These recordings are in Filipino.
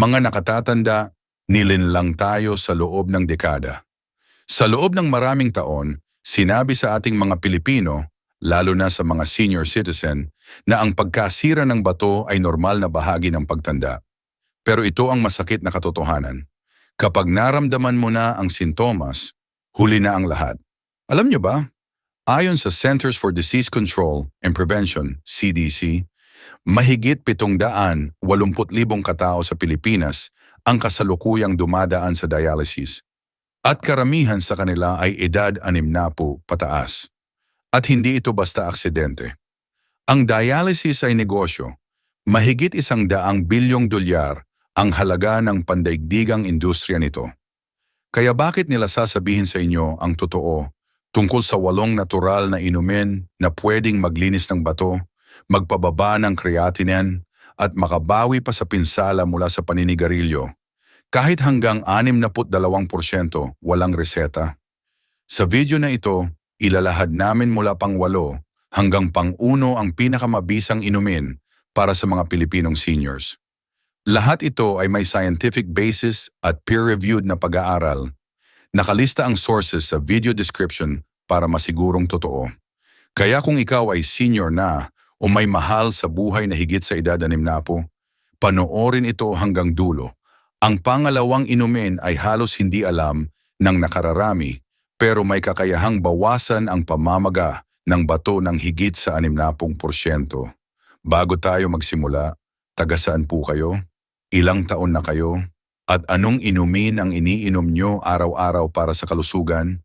Mga nakatatanda, nilinlang tayo sa loob ng dekada. Sa loob ng maraming taon, sinabi sa ating mga Pilipino, lalo na sa mga senior citizen, na ang pagkasira ng bato ay normal na bahagi ng pagtanda. Pero ito ang masakit na katotohanan. Kapag naramdaman mo na ang sintomas, huli na ang lahat. Alam niyo ba, ayon sa Centers for Disease Control and Prevention, CDC, mahigit 780,000 katao sa Pilipinas ang kasalukuyang dumadaan sa dialysis at karamihan sa kanila ay edad 60 pataas. At hindi ito basta aksidente. Ang dialysis ay negosyo. Mahigit isang daang bilyong dolyar ang halaga ng pandaigdigang industriya nito. Kaya bakit nila sasabihin sa inyo ang totoo tungkol sa walong natural na inumin na pwedeng maglinis ng bato, magpababa ng creatinine, at makabawi pa sa pinsala mula sa paninigarilyo kahit hanggang 62% walang reseta. Sa video na ito, ilalahad namin mula pang walo hanggang pang uno ang pinakamabisang inumin para sa mga Pilipinong seniors. Lahat ito ay may scientific basis at peer-reviewed na pag-aaral. Nakalista ang sources sa video description para masigurong totoo. Kaya kung ikaw ay senior na o may mahal sa buhay na higit sa edad anim na po, panoorin ito hanggang dulo. Ang pangalawang inumin ay halos hindi alam ng nakararami pero may kakayahang bawasan ang pamamaga ng bato ng higit sa 60%. Bago tayo magsimula, taga saan po kayo? Ilang taon na kayo? At anong inumin ang iniinom nyo araw-araw para sa kalusugan?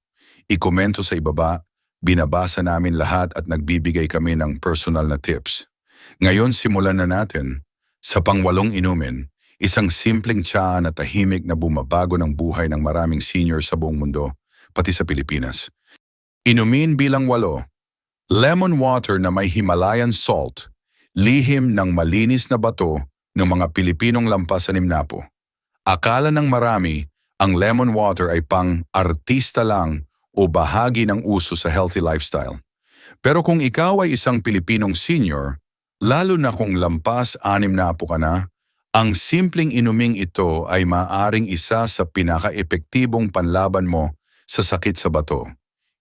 Ikomento sa ibaba, binabasa namin lahat at nagbibigay kami ng personal na tips. Ngayon simulan na natin. Sa pangwalong inumin, isang simpleng tsaa na tahimik na bumabago ng buhay ng maraming senior sa buong mundo, pati sa Pilipinas. Inumin bilang walo, lemon water na may Himalayan salt, lihim ng malinis na bato ng mga Pilipinong lampas sa Nimnapo. Akala ng marami, ang lemon water ay pang artista lang o bahagi ng uso sa healthy lifestyle. Pero kung ikaw ay isang Pilipinong senior, lalo na kung lampas anim na po ka na, ang simpleng inuming ito ay maaring isa sa pinaka-epektibong panlaban mo sa sakit sa bato.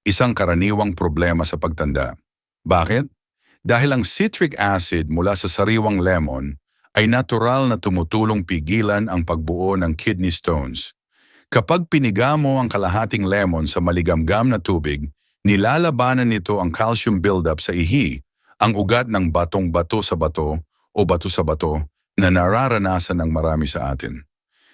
Isang karaniwang problema sa pagtanda. Bakit? Dahil ang citric acid mula sa sariwang lemon ay natural na tumutulong pigilan ang pagbuo ng kidney stones. Kapag piniga mo ang kalahating lemon sa maligamgam na tubig, nilalabanan nito ang calcium buildup sa ihi, ang ugat ng batong-bato sa bato o bato sa bato na nararanasan ng marami sa atin.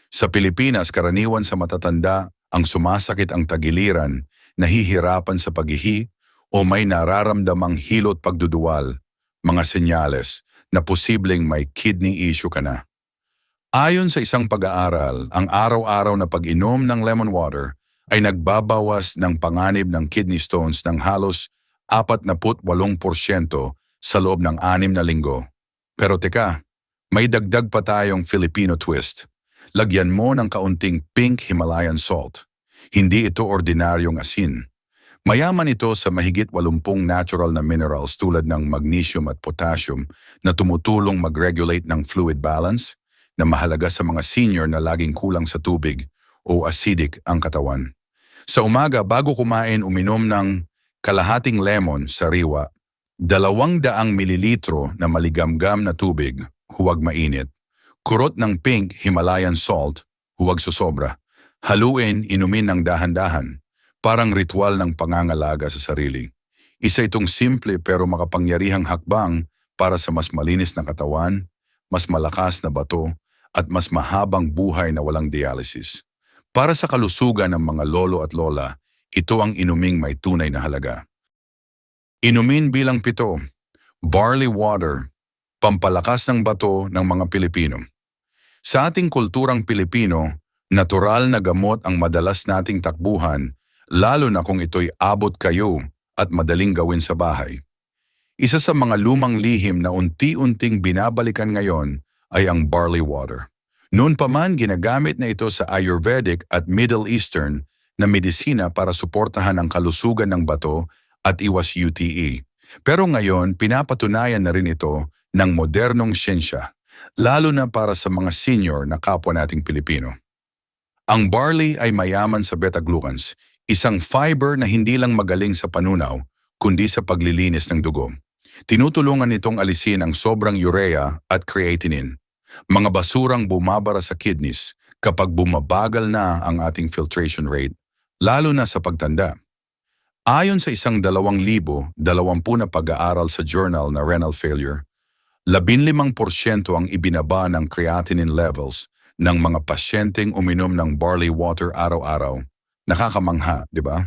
Sa Pilipinas, karaniwan sa matatanda ang sumasakit ang tagiliran, nahihirapan sa paghihi o may nararamdamang hilot pagduduwal, mga senyales na posibleng may kidney issue ka na. Ayon sa isang pag-aaral, ang araw-araw na pag-inom ng lemon water ay nagbabawas ng panganib ng kidney stones ng halos 48% sa loob ng anim na linggo. Pero teka, may dagdag pa tayong Filipino twist. Lagyan mo ng kaunting pink Himalayan salt. Hindi ito ordinaryong asin. Mayaman ito sa mahigit 80 natural na minerals tulad ng magnesium at potassium na tumutulong mag-regulate ng fluid balance na mahalaga sa mga senior na laging kulang sa tubig o acidic ang katawan. Sa umaga bago kumain uminom ng kalahating lemon sa riwa, dalawang daang mililitro na maligamgam na tubig, huwag mainit. Kurot ng pink Himalayan salt, huwag susobra. Haluin, inumin ng dahan-dahan parang ritual ng pangangalaga sa sarili. Isa itong simple pero makapangyarihang hakbang para sa mas malinis na katawan, mas malakas na bato, at mas mahabang buhay na walang dialysis. Para sa kalusugan ng mga lolo at lola, ito ang inuming may tunay na halaga. Inumin bilang pito, barley water, pampalakas ng bato ng mga Pilipino. Sa ating kulturang Pilipino, natural na gamot ang madalas nating takbuhan lalo na kung ito'y abot kayo at madaling gawin sa bahay. Isa sa mga lumang lihim na unti-unting binabalikan ngayon ay ang barley water. Noon pa man ginagamit na ito sa Ayurvedic at Middle Eastern na medisina para suportahan ang kalusugan ng bato at iwas UTE. Pero ngayon, pinapatunayan na rin ito ng modernong siyensya. lalo na para sa mga senior na kapwa nating Pilipino. Ang barley ay mayaman sa beta-glucans, isang fiber na hindi lang magaling sa panunaw, kundi sa paglilinis ng dugo. Tinutulungan nitong alisin ang sobrang urea at creatinine, mga basurang bumabara sa kidneys kapag bumabagal na ang ating filtration rate, lalo na sa pagtanda. Ayon sa isang dalawang libo, dalawampu na pag-aaral sa journal na renal failure, 15% ang ibinaba ng creatinine levels ng mga pasyenteng uminom ng barley water araw-araw. Nakakamangha, di ba?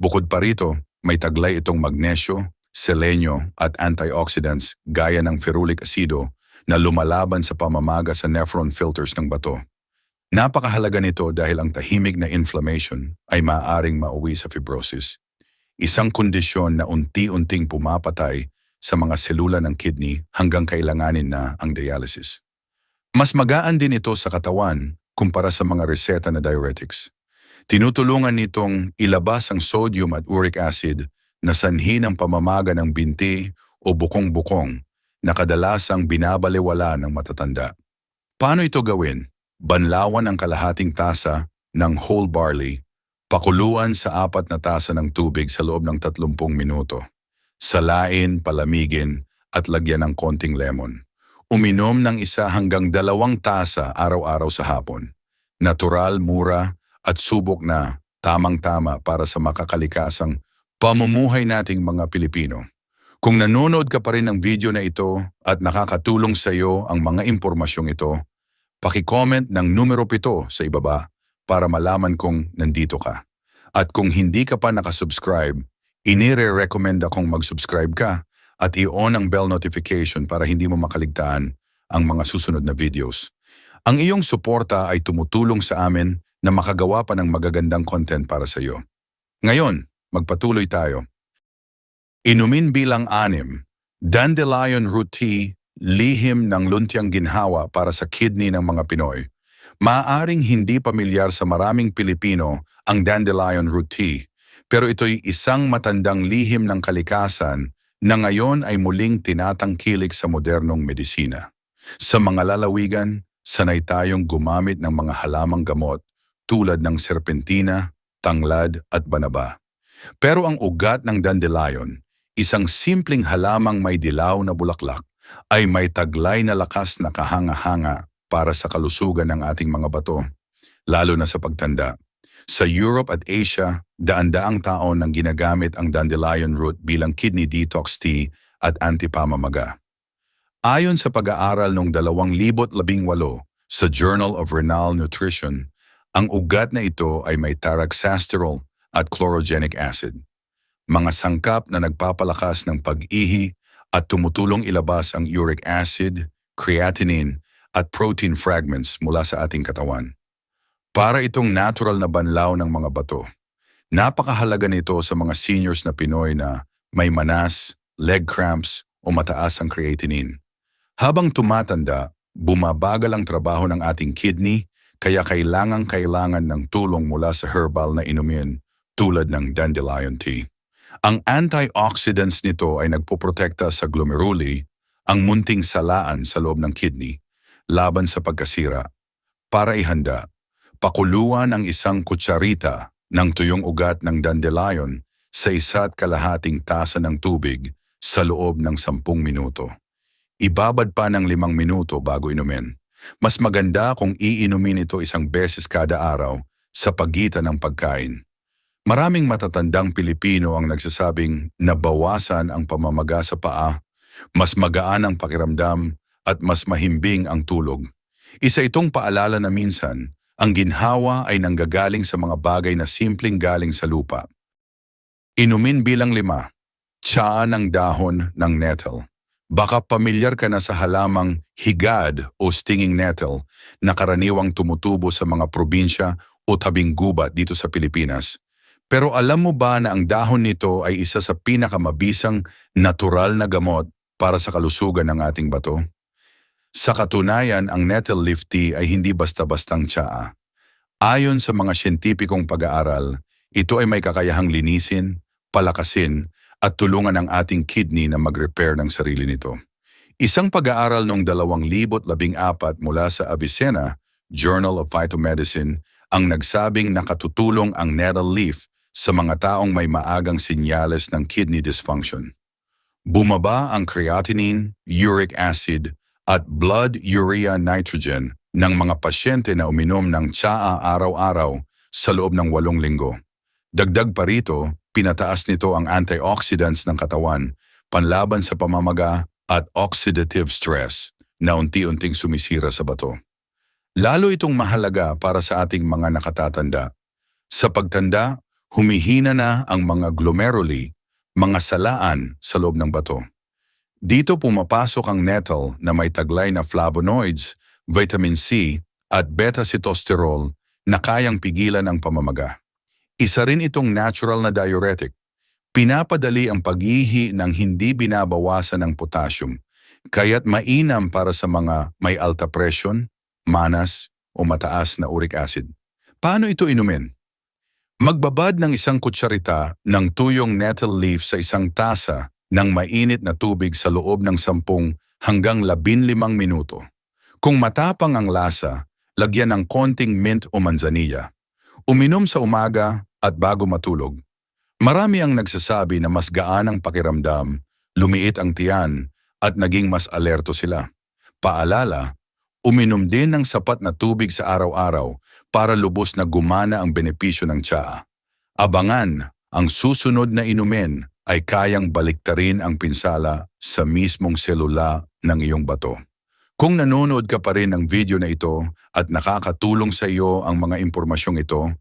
Bukod pa rito, may taglay itong magnesyo, selenyo at antioxidants gaya ng ferulic acido na lumalaban sa pamamaga sa nephron filters ng bato. Napakahalaga nito dahil ang tahimik na inflammation ay maaaring mauwi sa fibrosis. Isang kondisyon na unti-unting pumapatay sa mga selula ng kidney hanggang kailanganin na ang dialysis. Mas magaan din ito sa katawan kumpara sa mga reseta na diuretics. Tinutulungan nitong ilabas ang sodium at uric acid na sanhi ng pamamaga ng binti o bukong-bukong na kadalasang binabaliwala ng matatanda. Paano ito gawin? Banlawan ang kalahating tasa ng whole barley, pakuluan sa apat na tasa ng tubig sa loob ng 30 minuto. Salain, palamigin, at lagyan ng konting lemon. Uminom ng isa hanggang dalawang tasa araw-araw sa hapon. Natural, mura, at subok na tamang-tama para sa makakalikasang pamumuhay nating mga Pilipino. Kung nanonood ka pa rin ng video na ito at nakakatulong sa iyo ang mga impormasyong ito, Paki-comment ng numero 7 sa ibaba para malaman kung nandito ka. At kung hindi ka pa nakasubscribe, inire-recommend akong mag-subscribe ka at i-on ang bell notification para hindi mo makaligtaan ang mga susunod na videos. Ang iyong suporta ay tumutulong sa amin na makagawa pa ng magagandang content para sa iyo. Ngayon, magpatuloy tayo. Inumin bilang anim, dandelion root tea lihim ng luntiang ginhawa para sa kidney ng mga Pinoy. Maaring hindi pamilyar sa maraming Pilipino ang dandelion root tea, pero ito'y isang matandang lihim ng kalikasan na ngayon ay muling tinatangkilik sa modernong medisina. Sa mga lalawigan, sanay tayong gumamit ng mga halamang gamot tulad ng serpentina, tanglad at banaba. Pero ang ugat ng dandelion, isang simpleng halamang may dilaw na bulaklak, ay may taglay na lakas na kahanga-hanga para sa kalusugan ng ating mga bato, lalo na sa pagtanda. Sa Europe at Asia, daan-daang taon nang ginagamit ang dandelion root bilang kidney detox tea at antipamamaga. Ayon sa pag-aaral noong 2018 sa Journal of Renal Nutrition, ang ugat na ito ay may taraxasterol at chlorogenic acid, mga sangkap na nagpapalakas ng pag-ihi at tumutulong ilabas ang uric acid, creatinine at protein fragments mula sa ating katawan. Para itong natural na banlaw ng mga bato. Napakahalaga nito sa mga seniors na Pinoy na may manas, leg cramps o mataas ang creatinine. Habang tumatanda, bumabagal ang trabaho ng ating kidney kaya kailangang-kailangan ng tulong mula sa herbal na inumin tulad ng dandelion tea. Ang antioxidants nito ay nagpoprotekta sa glomeruli, ang munting salaan sa loob ng kidney, laban sa pagkasira. Para ihanda, pakuluan ang isang kutsarita ng tuyong ugat ng dandelion sa isa't kalahating tasa ng tubig sa loob ng sampung minuto. Ibabad pa ng limang minuto bago inumin. Mas maganda kung iinumin ito isang beses kada araw sa pagitan ng pagkain. Maraming matatandang Pilipino ang nagsasabing nabawasan ang pamamaga sa paa, mas magaan ang pakiramdam at mas mahimbing ang tulog. Isa itong paalala na minsan, ang ginhawa ay nanggagaling sa mga bagay na simpleng galing sa lupa. Inumin bilang lima, tsaan ng dahon ng nettle. Baka pamilyar ka na sa halamang higad o stinging nettle na karaniwang tumutubo sa mga probinsya o tabing gubat dito sa Pilipinas. Pero alam mo ba na ang dahon nito ay isa sa pinakamabisang natural na gamot para sa kalusugan ng ating bato? Sa katunayan, ang nettle leaf tea ay hindi basta-bastang tsaa. Ayon sa mga siyentipikong pag-aaral, ito ay may kakayahang linisin, palakasin, at tulungan ang ating kidney na mag-repair ng sarili nito. Isang pag-aaral noong 2014 mula sa Avicenna, Journal of Phytomedicine, ang nagsabing nakatutulong ang nettle leaf sa mga taong may maagang sinyales ng kidney dysfunction. Bumaba ang creatinine, uric acid, at blood urea nitrogen ng mga pasyente na uminom ng tsaa araw-araw sa loob ng walong linggo. Dagdag pa rito, pinataas nito ang antioxidants ng katawan, panlaban sa pamamaga at oxidative stress na unti-unting sumisira sa bato. Lalo itong mahalaga para sa ating mga nakatatanda. Sa pagtanda, humihina na ang mga glomeruli, mga salaan sa loob ng bato. Dito pumapasok ang nettle na may taglay na flavonoids, vitamin C at beta-sitosterol na kayang pigilan ang pamamaga. Isa rin itong natural na diuretic. Pinapadali ang pag-ihi ng hindi binabawasan ng potassium, kaya't mainam para sa mga may alta presyon, manas o mataas na uric acid. Paano ito inumin? Magbabad ng isang kutsarita ng tuyong nettle leaf sa isang tasa ng mainit na tubig sa loob ng 10 hanggang 15 minuto. Kung matapang ang lasa, lagyan ng konting mint o manzanilla. Uminom sa umaga at bago matulog. Marami ang nagsasabi na mas gaan ang pakiramdam, lumiit ang tiyan, at naging mas alerto sila. Paalala, uminom din ng sapat na tubig sa araw-araw para lubos na gumana ang benepisyo ng tsaa. Abangan, ang susunod na inumin ay kayang baliktarin ang pinsala sa mismong selula ng iyong bato. Kung nanonood ka pa rin ng video na ito at nakakatulong sa iyo ang mga impormasyong ito,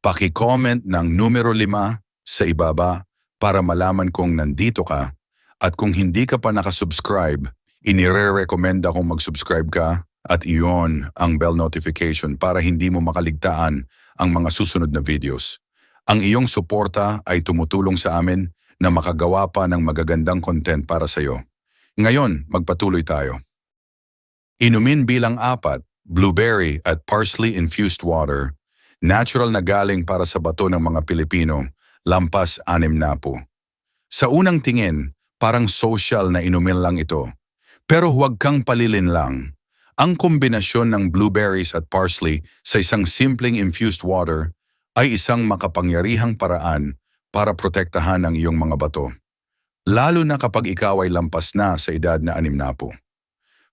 paki-comment ng numero 5 sa ibaba para malaman kung nandito ka at kung hindi ka pa nakasubscribe, inire-recommend akong mag-subscribe ka at iyon ang bell notification para hindi mo makaligtaan ang mga susunod na videos. Ang iyong suporta ay tumutulong sa amin na makagawa pa ng magagandang content para sa iyo. Ngayon, magpatuloy tayo. Inumin bilang apat, blueberry at parsley infused water, natural na galing para sa bato ng mga Pilipino lampas anim na po. Sa unang tingin, parang social na inumin lang ito. Pero huwag kang palilin lang. Ang kombinasyon ng blueberries at parsley sa isang simpleng infused water ay isang makapangyarihang paraan para protektahan ang iyong mga bato. Lalo na kapag ikaw ay lampas na sa edad na anim na po.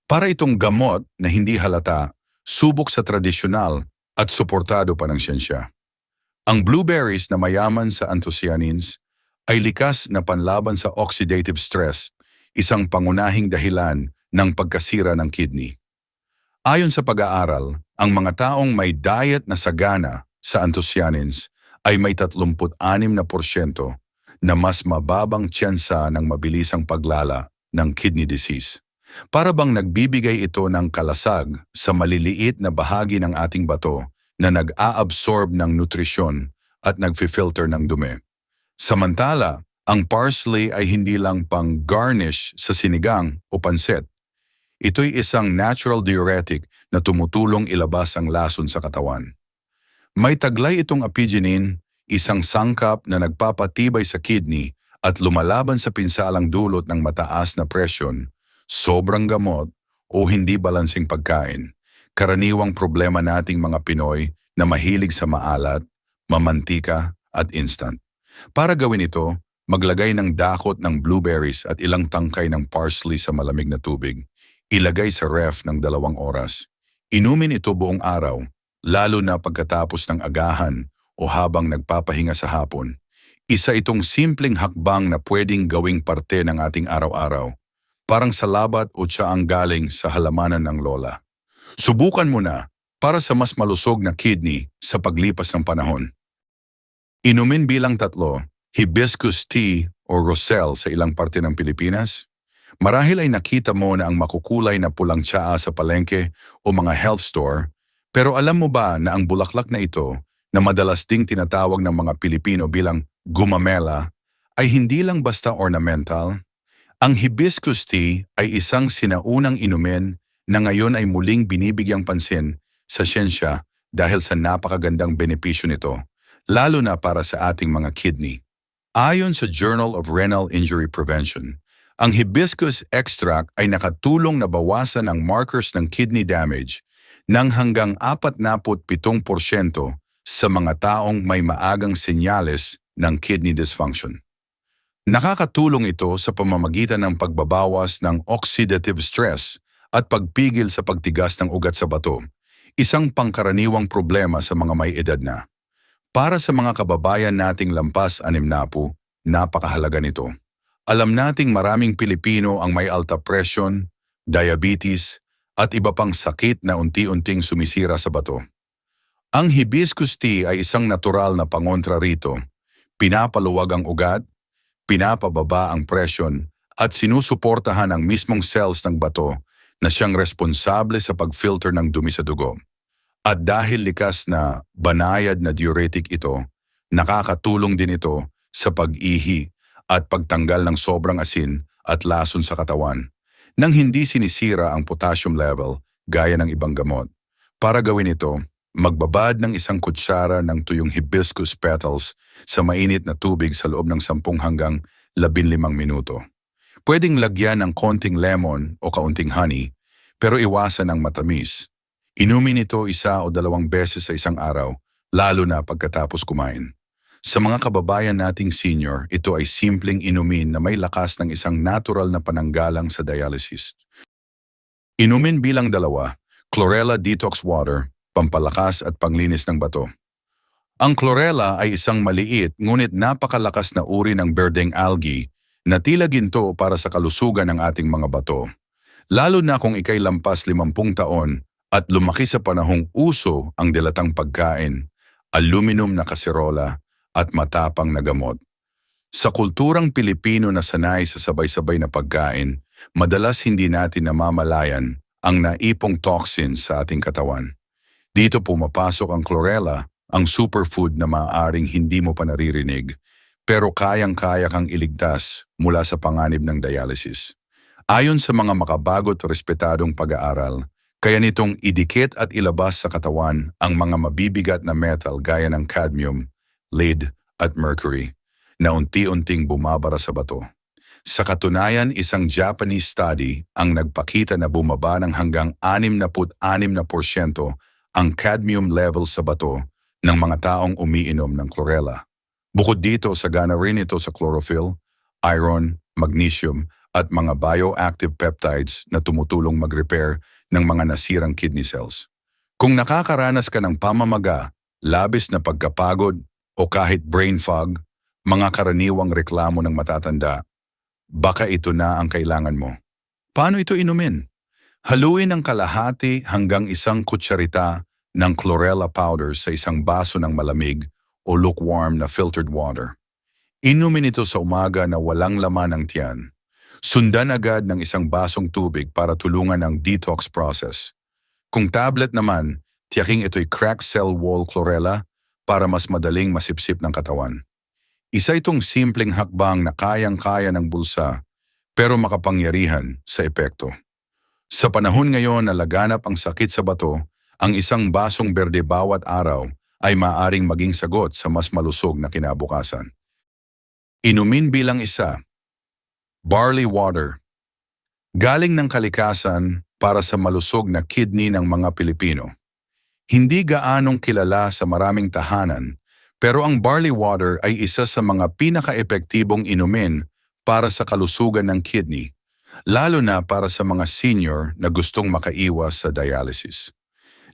Para itong gamot na hindi halata, subok sa tradisyonal at suportado pa ng siyensya. Ang blueberries na mayaman sa anthocyanins ay likas na panlaban sa oxidative stress, isang pangunahing dahilan ng pagkasira ng kidney. Ayon sa pag-aaral, ang mga taong may diet na sagana sa anthocyanins ay may 36 na porsyento na mas mababang tsansa ng mabilisang paglala ng kidney disease. Para bang nagbibigay ito ng kalasag sa maliliit na bahagi ng ating bato na nag-a-absorb ng nutrisyon at nag-filter ng dumi. Samantala, ang parsley ay hindi lang pang garnish sa sinigang o pansit. Ito'y isang natural diuretic na tumutulong ilabas ang lason sa katawan. May taglay itong apigenin, isang sangkap na nagpapatibay sa kidney at lumalaban sa pinsalang dulot ng mataas na presyon, sobrang gamot o hindi balansing pagkain karaniwang problema nating mga Pinoy na mahilig sa maalat, mamantika at instant. Para gawin ito, maglagay ng dakot ng blueberries at ilang tangkay ng parsley sa malamig na tubig. Ilagay sa ref ng dalawang oras. Inumin ito buong araw, lalo na pagkatapos ng agahan o habang nagpapahinga sa hapon. Isa itong simpleng hakbang na pwedeng gawing parte ng ating araw-araw. Parang salabat o tsaang galing sa halamanan ng lola. Subukan mo na para sa mas malusog na kidney sa paglipas ng panahon. Inumin bilang tatlo, hibiscus tea o rosel sa ilang parte ng Pilipinas. Marahil ay nakita mo na ang makukulay na pulang tsaa sa palengke o mga health store, pero alam mo ba na ang bulaklak na ito, na madalas ding tinatawag ng mga Pilipino bilang gumamela, ay hindi lang basta ornamental? Ang hibiscus tea ay isang sinaunang inumin na ngayon ay muling binibigyang pansin sa siyensya dahil sa napakagandang benepisyo nito, lalo na para sa ating mga kidney. Ayon sa Journal of Renal Injury Prevention, Ang hibiscus extract ay nakatulong na bawasan ang markers ng kidney damage ng hanggang 47% sa mga taong may maagang senyales ng kidney dysfunction. Nakakatulong ito sa pamamagitan ng pagbabawas ng oxidative stress at pagpigil sa pagtigas ng ugat sa bato, isang pangkaraniwang problema sa mga may edad na. Para sa mga kababayan nating lampas anim na po, napakahalaga nito. Alam nating maraming Pilipino ang may alta presyon, diabetes, at iba pang sakit na unti-unting sumisira sa bato. Ang hibiscus tea ay isang natural na pangontra rito. Pinapaluwag ang ugat, pinapababa ang presyon, at sinusuportahan ang mismong cells ng bato na siyang responsable sa pag-filter ng dumi sa dugo. At dahil likas na banayad na diuretic ito, nakakatulong din ito sa pag-ihi at pagtanggal ng sobrang asin at lason sa katawan nang hindi sinisira ang potassium level gaya ng ibang gamot. Para gawin ito, magbabad ng isang kutsara ng tuyong hibiscus petals sa mainit na tubig sa loob ng 10 hanggang 15 minuto. Pwedeng lagyan ng konting lemon o kaunting honey, pero iwasan ang matamis. Inumin ito isa o dalawang beses sa isang araw, lalo na pagkatapos kumain. Sa mga kababayan nating senior, ito ay simpleng inumin na may lakas ng isang natural na pananggalang sa dialysis. Inumin bilang dalawa, Chlorella Detox Water, pampalakas at panglinis ng bato. Ang chlorella ay isang maliit ngunit napakalakas na uri ng berdeng algae na tila ginto para sa kalusugan ng ating mga bato. Lalo na kung ikay lampas 50 taon at lumaki sa panahong uso ang dilatang pagkain, aluminum na kaserola at matapang na gamot. Sa kulturang Pilipino na sanay sa sabay-sabay na pagkain, madalas hindi natin namamalayan ang naipong toxins sa ating katawan. Dito pumapasok ang chlorella, ang superfood na maaaring hindi mo pa naririnig, pero kayang-kaya kang iligtas mula sa panganib ng dialysis. Ayon sa mga makabagot respetadong pag-aaral, kaya nitong idikit at ilabas sa katawan ang mga mabibigat na metal gaya ng cadmium, lead at mercury na unti-unting bumabara sa bato. Sa katunayan, isang Japanese study ang nagpakita na bumaba ng hanggang 66% ang cadmium level sa bato ng mga taong umiinom ng chlorella. Bukod dito, sagana rin ito sa chlorophyll, iron, magnesium at mga bioactive peptides na tumutulong mag-repair ng mga nasirang kidney cells. Kung nakakaranas ka ng pamamaga, labis na pagkapagod o kahit brain fog, mga karaniwang reklamo ng matatanda, baka ito na ang kailangan mo. Paano ito inumin? Haluin ang kalahati hanggang isang kutsarita ng chlorella powder sa isang baso ng malamig o lukewarm na filtered water. Inumin ito sa umaga na walang laman ng tiyan. Sundan agad ng isang basong tubig para tulungan ang detox process. Kung tablet naman, tiyaking ito'y crack cell wall chlorella para mas madaling masipsip ng katawan. Isa itong simpleng hakbang na kayang-kaya ng bulsa pero makapangyarihan sa epekto. Sa panahon ngayon na laganap ang sakit sa bato, ang isang basong berde bawat araw ay maaring maging sagot sa mas malusog na kinabukasan. Inumin bilang isa, barley water. Galing ng kalikasan para sa malusog na kidney ng mga Pilipino. Hindi gaanong kilala sa maraming tahanan, pero ang barley water ay isa sa mga pinaka-epektibong inumin para sa kalusugan ng kidney lalo na para sa mga senior na gustong makaiwas sa dialysis.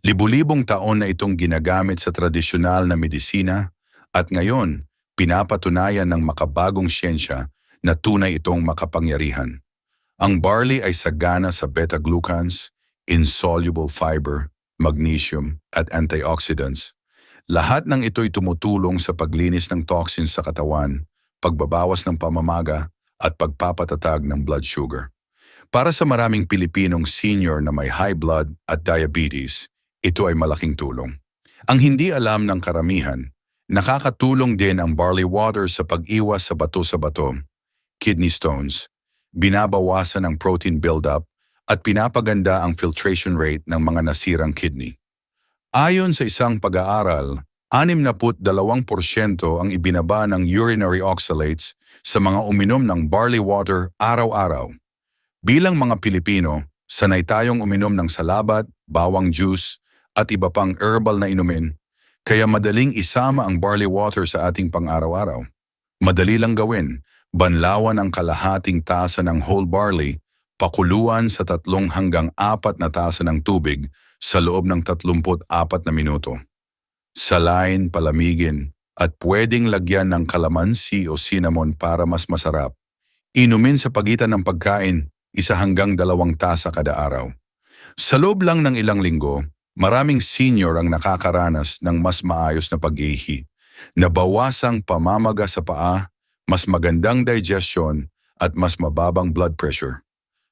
Libu-libong taon na itong ginagamit sa tradisyonal na medisina at ngayon pinapatunayan ng makabagong siyensya na tunay itong makapangyarihan. Ang barley ay sagana sa beta-glucans, insoluble fiber, magnesium at antioxidants. Lahat ng ito'y tumutulong sa paglinis ng toxins sa katawan, pagbabawas ng pamamaga at pagpapatatag ng blood sugar. Para sa maraming Pilipinong senior na may high blood at diabetes, ito ay malaking tulong. Ang hindi alam ng karamihan, nakakatulong din ang barley water sa pag-iwas sa bato sa bato, kidney stones, binabawasan ang protein buildup at pinapaganda ang filtration rate ng mga nasirang kidney. Ayon sa isang pag-aaral, 62% ang ibinaba ng urinary oxalates sa mga uminom ng barley water araw-araw. Bilang mga Pilipino, sanay tayong uminom ng salabat, bawang juice, at iba pang herbal na inumin, kaya madaling isama ang barley water sa ating pang-araw-araw. Madali lang gawin, banlawan ang kalahating tasa ng whole barley, pakuluan sa tatlong hanggang apat na tasa ng tubig sa loob ng 34 na minuto. Salain, palamigin, at pwedeng lagyan ng kalamansi o cinnamon para mas masarap. Inumin sa pagitan ng pagkain, isa hanggang dalawang tasa kada araw. Sa loob lang ng ilang linggo, maraming senior ang nakakaranas ng mas maayos na pag-ihi, nabawasang pamamaga sa paa, mas magandang digestion, at mas mababang blood pressure.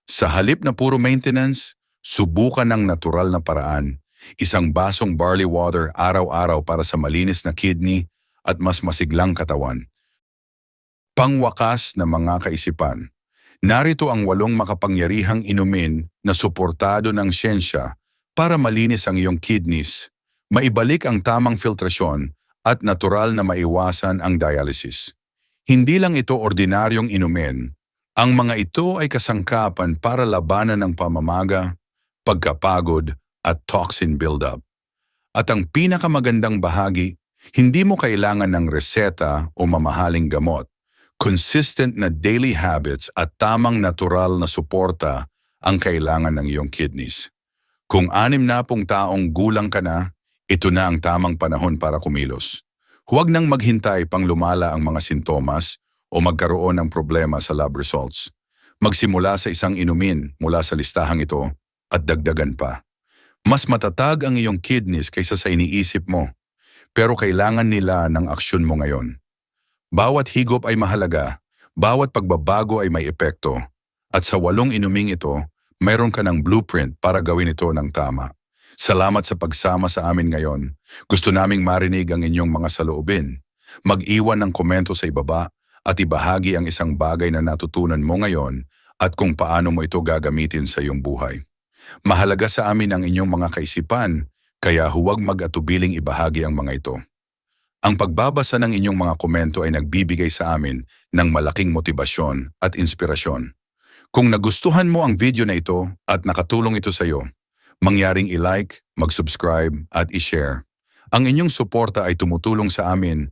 Sa halip na puro maintenance, subukan ng natural na paraan, isang basong barley water araw-araw para sa malinis na kidney at mas masiglang katawan. Pangwakas na mga kaisipan. Narito ang walong makapangyarihang inumin na suportado ng siyensya para malinis ang iyong kidneys, maibalik ang tamang filtrasyon at natural na maiwasan ang dialysis. Hindi lang ito ordinaryong inumin, ang mga ito ay kasangkapan para labanan ng pamamaga, pagkapagod at toxin buildup. At ang pinakamagandang bahagi, hindi mo kailangan ng reseta o mamahaling gamot. Consistent na daily habits at tamang natural na suporta ang kailangan ng iyong kidneys. Kung anim na pong taong gulang ka na, ito na ang tamang panahon para kumilos. Huwag nang maghintay pang lumala ang mga sintomas o magkaroon ng problema sa lab results. Magsimula sa isang inumin mula sa listahang ito at dagdagan pa. Mas matatag ang iyong kidneys kaysa sa iniisip mo, pero kailangan nila ng aksyon mo ngayon. Bawat higop ay mahalaga, bawat pagbabago ay may epekto, at sa walong inuming ito, mayroon ka ng blueprint para gawin ito ng tama. Salamat sa pagsama sa amin ngayon. Gusto naming marinig ang inyong mga saloobin. Mag-iwan ng komento sa ibaba at ibahagi ang isang bagay na natutunan mo ngayon at kung paano mo ito gagamitin sa iyong buhay. Mahalaga sa amin ang inyong mga kaisipan, kaya huwag mag-atubiling ibahagi ang mga ito. Ang pagbabasa ng inyong mga komento ay nagbibigay sa amin ng malaking motibasyon at inspirasyon. Kung nagustuhan mo ang video na ito at nakatulong ito sa iyo, mangyaring i-like, mag-subscribe at i-share. Ang inyong suporta ay tumutulong sa amin